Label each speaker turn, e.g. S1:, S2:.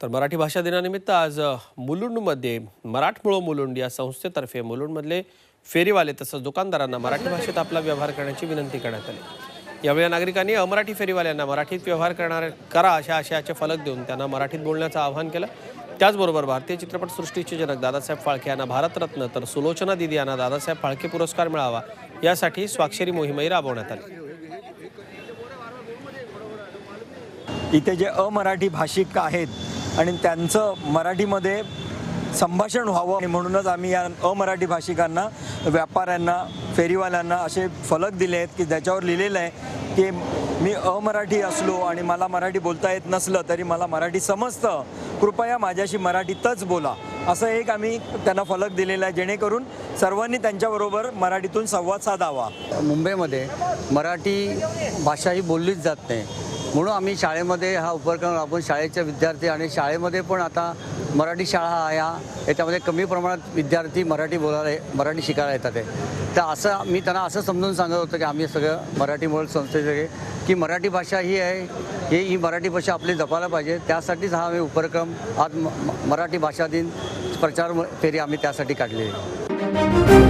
S1: तर मराठी भाषा दिनानिमित्त आज मुलुंडमध्ये मराठमोळं मुलुंड या संस्थेतर्फे मुलुंडमधले फेरीवाले तसंच दुकानदारांना मराठी भाषेत आपला व्यवहार करण्याची विनंती करण्यात आली. यावेळी नागरिकांनी अमराठी फेरीवाल्यांना मराठीत व्यवहार करणार करा अशा आशयाचे फलक देऊन त्यांना मराठीत बोलण्याचं आवाहन केलं. त्याचबरोबर भारतीय चित्रपटसृष्टीचे जनक दादासाहेब फाळके यांना भारतरत्न तर सुलोचना दिदी यांना दादासाहेब फाळके पुरस्कार मिळावा यासाठी स्वाक्षरी मोहिमही राबवण्यात आली.
S2: इथे जे अमराठी भाषिक आहेत आणि त्यांचं मराठीमध्ये संभाषण व्हावं. आणि म्हणूनच आम्ही या अमराठी भाषिकांना व्यापाऱ्यांना फेरीवाल्यांना असे फलक दिले आहेत की ज्याच्यावर लिहिलेलं आहे की मी अमराठी असलो आणि मला मराठी बोलता येत नसलं तरी मला मराठी समजतं. कृपया माझ्याशी मराठीतच बोला. असं एक आम्ही त्यांना फलक दिलेला आहे. जेणेकरून सर्वांनी त्यांच्याबरोबर मराठीतून संवाद साधावा.
S3: मुंबईमध्ये मराठी भाषा ही बोललीच जात नाही. म्हणून आम्ही शाळेमध्ये हा उपक्रम राबवून शाळेचे विद्यार्थी आणि शाळेमध्ये पण आता मराठी शाळा आहे याच्यामध्ये कमी प्रमाणात विद्यार्थी मराठी बोलायला मराठी शिकायला येतात आहे. तर असं मी त्यांना असं समजून सांगत होतं की आम्ही सगळं मराठी मोल संस्थेचे की मराठी भाषा ही आहे ही ही मराठी भाषा आपली जपायला पाहिजे. त्यासाठीच हा आम्ही उपक्रम आज मराठी भाषा दिन प्रचार फेरी आम्ही त्यासाठी काढलेली आहे.